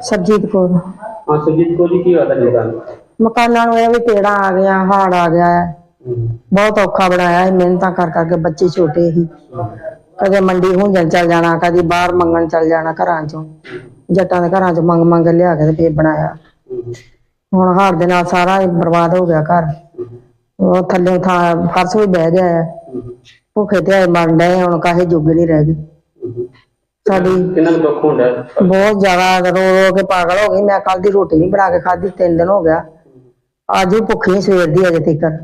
ਸਰਜੀਤ ਕੌਰ। ਹਾਂ ਸੁਜੀਤ ਕੋ ਜੀ ਕੀ ਹੋਇਆ ਤੁਹਾਡੇ ਨਾਲ ਮਕਾਨਾਂ ਨੂੰ ਇਹ ਵੀ ਤੇੜਾ ਆ ਗਿਆ ਹਾੜ ਆ ਗਿਆ ਹੈ। ਬਹੁਤ ਔਖਾ ਬਣਾਇਆ ਹੈ ਮਿਹਨਤਾਂ ਕਰ ਕਰਕੇ ਬੱਚੇ ਛੋਟੇ ਸੀ ਕਦੇ ਮੰਡੀ ਹੁੰਜਣ ਚੱਲ ਜਾਣਾ ਕਦੇ ਬਾਹਰ ਮੰਗਣ ਚੱਲ ਜਾਣਾ ਘਰਾਂ ਚੋਂ। ਜੱਟਾਂ ਦੇ ਘਰਾਂ ਚੋਂ ਮੰਗ ਮੰਗ ਲਿਆ ਕੇ ਤੇ ਫੇਰ ਬਣਾਇਆ। ਹੁਣ ਹਾੜ ਦੇ ਨਾਲ ਸਾਰਾ ਹੀ ਬਰਬਾਦ ਹੋ ਗਿਆ ਘਰ। ਉਹ ਥੱਲੇ ਥਾਂ ਫਰਸ਼ ਵੀ ਬਹਿ ਗਿਆ ਹੈ। ਭੁੱਖੇ ਤੇ ਬਣ ਡਏ ਹੁਣ ਕਾਹੇ ਜੁਗ ਨਹੀਂ ਰਹਿ ਗਏ। ਸਾਡੀ ਕਿੰਨਾ ਕੁ ਦੁੱਖ ਹੁੰਦਾ? ਹੈ? ਬਹੁਤ ਜ਼ਿਆਦਾ ਰੋ ਰੋ ਕੇ ਪਾਗਲ ਹੋ ਗਈ ਮੈਂ ਕੱਲ ਦੀ ਰੋਟੀ ਨਹੀਂ ਬਣਾ ਕੇ ਖਾਧੀ ਤਿੰਨ ਦਿਨ ਹੋ ਗਿਆ। ਅੱਜ ਵੀ ਭੁੱਖੀ ਸਵੇਰ ਦੀ ਅਜੇ ਤੱਕ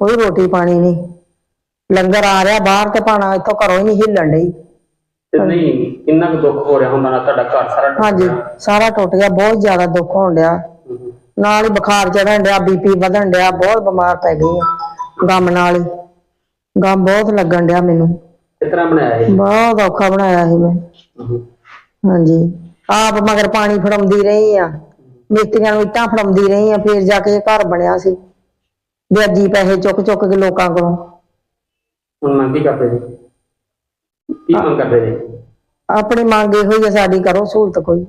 ਕੋਈ ਰੋਟੀ ਪਾਣੀ ਨਹੀਂ। ਲੰਗਰ ਆ ਰਿਹਾ ਬਾਹਰ ਤੇ ਪਾਣਾ ਇੱਥੋਂ ਘਰੋਂ ਹੀ ਨਹੀਂ ਹਿੱਲਣ ਡਈ। ਤੇ ਨਹੀਂ ਕਿੰਨਾ ਕੁ ਦੁੱਖ ਹੋ ਰਿਹਾ ਹੁੰਦਾ ਨਾ ਤੁਹਾਡਾ ਘਰ ਸਾਰਾ ਟੁੱਟ ਹਾਂਜੀ ਗਿਆ। ਸਾਰਾ ਟੁੱਟ ਗਿਆ ਬਹੁਤ ਜ਼ਿਆਦਾ ਦੁੱਖ ਹੋਣ ਡਿਆ। ਨਾਲ ਹੀ ਬੁਖਾਰ ਚੜਨ ਡਿਆ ਬੀਪੀ ਵਧਣ ਡਿਆ ਬਹੁਤ ਬਿਮਾਰ ਪੈ ਗਈ ਆ ਗਮ ਨਾਲ ਹੀ। ਗਮ ਬਹੁਤ ਲੱਗਣ ਡਿਆ ਮੈਨੂੰ। ਕਿਸ ਤਰ੍ਹਾਂ ਬਣਾਇਆ ਇਹ? ਬਹੁਤ ਔਖਾ ਬਣਾਇਆ ਸੀ ਮੈਂ। ਹਮ, ਹਾਂਜੀ। ਆਪ ਮਗਰ ਪਾਣੀ ਫੜਾਉਂਦੀ ਰਹੀ ਆ। ਮਿਸਤਰੀਆਂ ਨੂੰ ਇੱਟਾਂ ਫੜਾਉਂਦੀ ਰਹੀ ਆ। ਫਿਰ ਜਾ ਕੇ ਇਹ ਘਰ ਬਣਿਆ ਸੀ। ਵਿਆਜੀ ਪੈਸੇ ਚੁੱਕ ਚੁੱਕ ਕੇ ਲੋਕਾਂ ਕੋਲੋਂ। ਹੁਣ ਮੰਗ ਕੀ ਕਰਦੇ ਜੀ ਕੀ ਮੰਗ ਕਰਦੇ ਜੀ ਆਪਣੀ ਮੰਗ ਇਹੋ ਹੀ ਆ ਸਾਡੀ ਕਰੋ ਸਹੂਲਤ ਕੋਈ।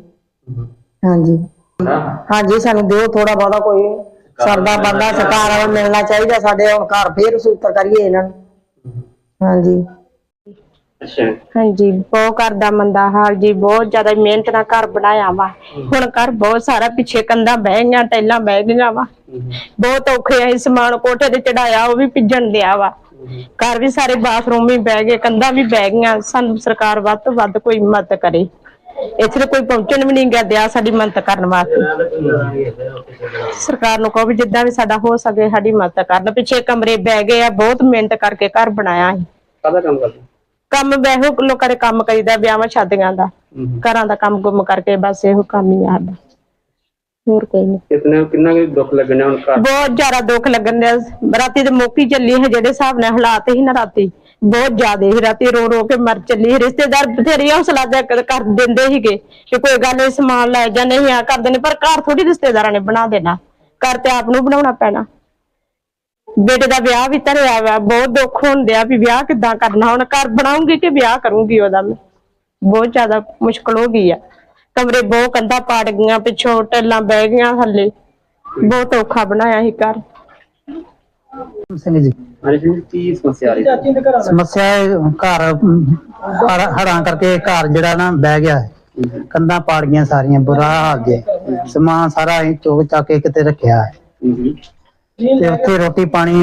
ਹਮ, ਹਾਂਜੀ। ਹਾਂ। ਹਾਂਜੀ ਸਾਨੂੰ ਦਿਓ ਥੋੜਾ ਬਹੁਤਾ ਕੋਈ। ਸਰਦਾ ਬੰਦਾ ਸਰਕਾਰ ਵਾਲਾ ਮਿਲਣਾ ਚਾਹੀਦਾ ਸਾਡੇ ਹੁਣ ਘਰ ਫੇਰ ਸੂਤਰ ਕਰੀਏ ਇਹਨਾਂ ਨੂੰ। ਹਾਂਜੀ। ਅੱਛਾ। ਹਾਂਜੀ ਬਹੁਤ ਘਰ ਦਾ ਮੰਦਾ ਹਾਲ ਜੀ ਬਹੁਤ ਜ਼ਿਆਦਾ ਮਿਹਨਤ ਨਾਲ ਘਰ ਬਣਾਇਆ ਵਾ। ਹੁਣ ਘਰ ਬਹੁਤ ਸਾਰਾ ਪਿੱਛੇ ਕੰਧਾਂ ਬਹਿ ਗਈਆਂ ਟੈਲਾਂ ਬਹਿ ਗਈਆਂ ਵਾ। ਬਹੁਤ ਔਖੇ ਆ ਸਮਾਨ ਕੋਠੇ ਤੇ ਚੜਾਇਆ ਉਹ ਵੀ ਭਿੱਜਣ ਦਿਆ ਵਾ। ਘਰ ਵੀ ਸਾਰੇ ਬਾਥਰੂਮ ਵੀ ਬਹਿ ਗਏ ਕੰਧਾਂ ਵੀ ਬਹਿ ਗਈਆਂ। ਸਾਨੂੰ ਸਰਕਾਰ ਵੱਧ ਤੋਂ ਵੱਧ ਕੋਈ ਮਦਦ ਕਰੇ। ਇੱਥੇ ਕੋਈ ਪਹੁੰਚਣ ਵੀ ਨਹੀਂ ਗਿਆ ਦਿਆ ਸਾਡੀ ਮਦਦ ਕਰਨ ਵਾਸਤੇ। ਸਰਕਾਰ ਨੂੰ ਕਹੋ ਵੀ ਜਿੱਦਾਂ ਵੀ ਸਾਡਾ ਹੋ ਸਕੇ ਸਾਡੀ ਮਦਦ ਕਰਨ। ਪਿੱਛੇ ਕਮਰੇ ਬਹਿ ਗਏ ਆ ਬਹੁਤ ਮਿਹਨਤ ਕਰਕੇ ਘਰ ਬਣਾਇਆ ਸੀ। ਕਾਹਦਾ ਕੰਮ ਕਰਦੇ? ਕੰਮ ਬਹਿਓ ਲੋਕਾਂ ਦੇ ਕੰਮ ਕਰੀਦਾ ਵਿਆਹਾਂ ਸ਼ਾਦੀਆਂ ਦਾ ਘਰਾਂ ਦਾ ਕੰਮ ਗੁੰਮ ਕਰਕੇ ਬਸ ਇਹੋ ਕੰਮ ਹੀ ਆ ਸਾਡਾ। ਹੋਰ ਕੋਈ ਨਹੀਂ ਕਿਤਨੇ ਕਿੰਨਾ ਕੁ ਦੁੱਖ ਲੱਗਣਾ ਹੁਣ ਘਰ? ਬਹੁਤ ਜ਼ਿਆਦਾ ਦੁੱਖ ਲੱਗਣ ਡਿਆ। ਰਾਤੀ ਤੇ ਮੋਕੀ ਚੱਲੀ ਹੈ ਜਿਹੜੇ ਹਿਸਾਬ ਨਾਲ ਹਾਲਾਤ ਸੀ ਨਾ ਰਾਤੀ। ਬਹੁਤ ਜ਼ਿਆਦਾ ਸੀ। ਰਾਤੀ ਰੋ ਰੋ ਕੇ ਮਰ ਚੱਲੀ। ਰਿਸ਼ਤੇਦਾਰ ਬਥੇਰੀ ਹੌਸਲਾ ਦੇ ਕਰ ਕਰ ਦਿੰਦੇ ਸੀਗੇ ਕਿ ਕੋਈ ਗੱਲ ਨਹੀਂ ਸਮਾਨ ਲੈ ਜਾ ਨਹੀਂ ਆ ਕਰਦੇ ਨੇ ਪਰ ਘਰ ਥੋੜੀ ਰਿਸ਼ਤੇਦਾਰਾਂ ਨੇ ਬਣਾ ਦੇਣਾ। ਘਰ ਤੇ ਆਪ ਨੂੰ ਬਣਾਉਣਾ ਪੈਣਾ। ਬੇਟੇ ਦਾ ਵਿਆਹ ਵੀ ਧਰਿਆ ਵਾ ਬਹੁਤ ਦੁੱਖ ਹੁੰਦਿਆ ਵੀ ਵਿਆਹ ਕਿੱਦਾਂ ਕਰਨਾ ਹੁਣ ਘਰ ਬਣਾਉਂਗੀ ਕਿ ਵਿਆਹ ਕਰੂੰਗੀ ਉਹਦਾ ਮੈਂ? ਬਹੁਤ ਜ਼ਿਆਦਾ ਮੁਸ਼ਕਲ ਹੋ ਗਈ ਆ। ਕਮਰੇ ਬਹੁਤ ਕੰਧਾਂ ਪਾੜ ਗਈਆਂ ਪਿੱਛੋਂ ਟੈਲਾਂ ਬਹਿ ਗਈਆਂ ਥੱਲੇ। ਬਹੁਤ ਔਖਾ ਬਣਾਇਆ ਸੀ ਘਰ। ਸਿੰਘ ਜੀ। ਹਾਂਜੀ ਜੀ ਕੀ ਸਮੱਸਿਆ ਆ ਰਹੀ? ਹੈ ਸਮੱਸਿਆ ਇਹ ਘਰ ਹੜ- ਹੜ੍ਹਾਂ ਕਰਕੇ ਘਰ ਜਿਹੜਾ ਨਾ ਬਹਿ ਗਿਆ। ਹੈ। ਕੰਧਾਂ ਪਾੜ ਗਈਆਂ ਸਾਰੀਆਂ ਬੁਰਾ ਹਾਲ ਜੇ। ਸਮਾਨ ਸਾਰਾ ਅਸੀਂ ਚੁੱਕ ਚੱਕ ਕੇ ਕਿਤੇ ਰੱਖਿਆ। ਹੈ। ਤੇ ਉੱਥੇ ਰੋਟੀ ਪਾਣੀ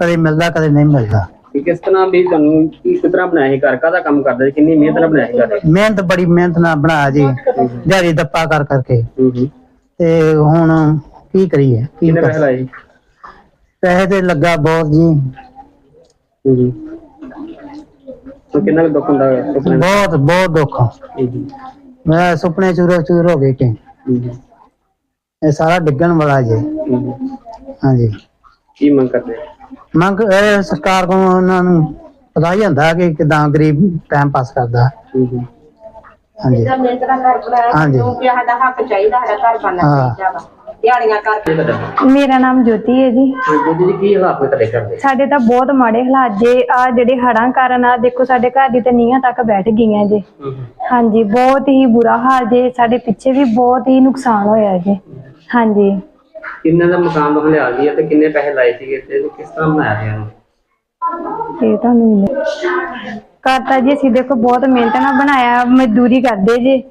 ਕਦੇ ਮਿਲਦਾ ਕਦੇ ਨਹੀਂ ਮਿਲਦਾ। ਕਿ ਕਿਸ ਤਰ੍ਹਾਂ ਵੀ ਤੁਹਾਨੂੰ ਕਿਸ ਤਰ੍ਹਾਂ ਬਣਾਇਆ ਇਹ ਘਰ? ਕਾਹਦਾ ਕੰਮ ਕਰਦੇ ਸੀ? ਕਿੰਨੀ ਮਿਹਨਤ ਨਾਲ ਬਣਾਇਆ ਘਰ? ਮਿਹਨਤ ਬੜੀ ਮਿਹਨਤ ਨਾਲ ਬਣਾਇਆ ਜੀ। ਦਿਹਾੜੀ ਦੱਪਾ ਕਰ ਕਰਕੇ। ਤੇ ਹੁਣ ਕੀ ਕਰੀਏ? ਕੀ ਕਿੰਨੇ ਕਰ ਪੈਸੇ ਲਾਏ ਪੈਸੇ ਤੇ ਲੱਗਾ ਬਹੁਤ ਜੀ। ਕਿੰਨਾ ਕੁ ਦੁੱਖ ਹੁੰਦਾ ਹੈ ਸੁਪਨੇ ਦਾ? ਬਹੁਤ ਬਹੁਤ ਦੁੱਖ। ਹਮ, ਮੈਂ ਸੁਪਨੇ ਚੂਰੋ ਚੂਰ ਹੋ ਗਏ ਕਿ। ਇਹ ਸਾਰਾ ਡਿੱਗਣ ਵਾਲਾ ਜੇ। ਹਾਂਜੀ। ਕੀ ਮੰਗ ਕਰਦੇ ਮੰਗ ਇਹ ਸਰਕਾਰ ਕੋਲ ਉਹਨਾਂ ਨੂੰ ਪਤਾ ਹੀ ਹੁੰਦਾ ਕਿ ਕਿਦਾਂ ਗਰੀਬ ਟਾਈਮ ਪਾਸ ਕਰਦਾ। ਹਮ, ਹਮ। ਹਾਂਜੀ। ਮਿਹਨਤ ਨਾਲ ਘਰ ਬਣਾਇਆ ਹਾਂਜੀ। ਕਿਉਂਕਿ ਸਾਡਾ ਹੱਕ ਚਾਹੀਦਾ ਸਾਡਾ ਘਰ ਬਣਨਾ ਹਾਂ। ਚਾਹੀਦਾ ਵਾ। ਦਿਹਾੜੀਆਂ ਕਰਕੇ। ਇਹ ਤੁਹਾਡਾ ਮੇਰਾ ਨਾਮ ਜੋਤੀ ਹੈ ਜੀ। ਕੀ ਹਾਲਾਤ ਨੇ ਤੁਹਾਡੇ ਘਰ ਦੇ? ਸਾਡੇ ਤਾਂ ਬਹੁਤ ਮਾੜੇ ਹਾਲਾਤ ਜੇ ਆ ਜਿਹੜੇ ਹੜ੍ਹਾਂ ਕਾਰਨ ਆ ਦੇਖੋ ਸਾਡੇ ਘਰ ਦੀ ਤਾਂ ਨੀਹਾਂ ਤੱਕ ਬੈਠ ਗਈਆਂ ਜੇ। ਹਾਂਜੀ ਬਹੁਤ ਹੀ ਬੁਰਾ ਹਾਲ ਜੇ ਸਾਡੇ ਪਿੱਛੇ ਵੀ ਬਹੁਤ ਹੀ ਨੁਕਸਾਨ ਹੋਇਆ ਜੀ। ਹਾਂਜੀ। ਕਿੰਨੇ ਦਾ ਮਕਾਨ ਬਣ ਲਿਆ ਗਿਆ ਤੇ ਕਿੰਨੇ ਪੈਸੇ ਲਾਏ ਸੀਗੇ ਤੇ ਕਿਸ ਤਰ੍ਹਾਂ ਬਣਾਇਆ ਗਿਆ ਇਹਨੂੰ? ਇਹ ਤੁਹਾਨੂੰ ਕਰਤਾ ਜੀ ਅਸੀਂ ਦੇਖੋ ਬਹੁਤ ਮਿਹਨਤ ਨਾਲ ਬਣਾਇਆ ਮਜ਼ਦੂਰੀ ਕਰਦੇ ਜੇ।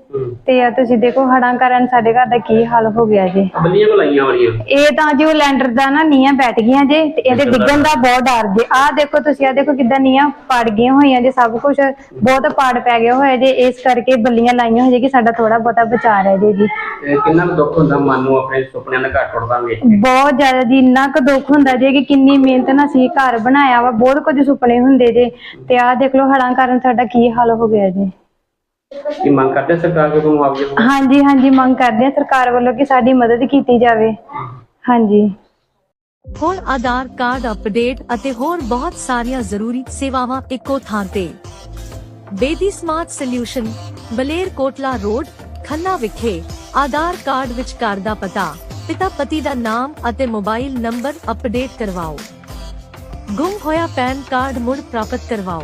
ਤੇ ਆ ਤੁਸੀਂ ਦੇਖੋ ਹੜ੍ਹਾਂ ਕਾਰਨ ਸਾਡੇ ਘਰ ਦਾ ਕੀ ਹਾਲ ਹੋ ਗਿਆ ਜੀ। ਬੱਲੀਆਂ ਕੋ ਲਾਈਆਂ ਵਾਲੀਆਂ ਇਹ ਤਾਂ ਜੀ ਉਹ ਲੈਂਡਰ ਦਾ ਨਾ ਨੀਆਂ ਬੈਠ ਗਈਆਂ ਜੇ ਤੇ ਇਹਦੇ ਡਿੱਗਣ ਦਾ ਬਹੁਤ ਡਰ ਜੇ। ਆਹ ਦੇਖੋ ਤੁਸੀਂ ਆਹ ਦੇਖੋ ਕਿੱਦਾਂ ਨੀਆਂ ਪੜ ਗਈਆਂ ਹੋਈਆਂ ਜੇ ਸਭ ਕੁਝ ਬਹੁਤ ਪਾੜ ਪੈ ਗਿਆ ਹੋਇਆ ਜੇ। ਇਸ ਕਰਕੇ ਬੱਲੀਆਂ ਲਾਈਆਂ ਹੋਈਆਂ ਕਿ ਸਾਡਾ ਥੋੜਾ ਬਹੁਤਾ ਬਚਾ ਰਹਿ ਜੇ ਜੀ। ਤੇ ਕਿੰਨਾ ਕੁ ਦੁੱਖ ਹੁੰਦਾ ਮਨ ਨੂੰ ਆਪਣੇ ਸੁਪਨਿਆਂ ਦਾ ਘਰ ਟੁੱਟਦਾ ਵੇਖ ਕੇ ਬਹੁਤ ਜ਼ਿਆਦਾ ਜੀ ਇੰਨਾ ਕੁ ਦੁੱਖ ਹੁੰਦਾ ਜੇ ਕਿ ਕਿੰਨੀ ਮਿਹਨਤ ਨਾਲ ਅਸੀਂ ਘਰ ਬਣਾਇਆ ਵਾ ਬਹੁਤ ਕੁਝ ਸੁਪਨੇ ਹੁੰਦੇ ਜੇ। ਤੇ ਆਹ ਦੇਖ ਲਓ ਹੜਾਂ ਕਾਰਨ ਸਾਡਾ ਕੀ ਹਾਲ ਹੋ ਗਿਆ ਜੀ? ਕੀ ਮੰਗ ਕਰਦੇ ਸਰਕਾਰ ਕੋਲ ਮੁਆਵਜ਼ੇ ਦੀ? ਹਾਂਜੀ ਹਾਂਜੀ ਮੰਗ ਕਰਦੇ ਹਾਂ ਸਰਕਾਰ ਵੱਲੋਂ ਕਿ ਸਾਡੀ ਮਦਦ ਕੀਤੀ ਜਾਵੇ। ਹਾਂਜੀ। ਹੁਣ ਆਧਾਰ ਕਾਰਡ ਅਪਡੇਟ ਅਤੇ ਹੋਰ ਬਹੁਤ ਸਾਰੀਆਂ ਜ਼ਰੂਰੀ ਸੇਵਾਵਾਂ ਇੱਕੋ ਥਾਂ ਤੇ। Bedi smart solution Baler Kotla road Khanna ਵਿਖੇ ਆਧਾਰ ਕਾਰਡ ਵਿੱਚ ਘਰ ਦਾ ਪਤਾ। ਪਿਤਾ ਪਤੀ ਦਾ ਨਾਮ ਅਤੇ ਮੋਬਾਈਲ ਨੰਬਰ ਅਪਡੇਟ ਕਰਵਾਓ। ਗੁੰਮ ਹੋਇਆ ਪੈਨ ਕਾਰਡ ਮੁੜ ਪ੍ਰਾਪਤ ਕਰਵਾਓ।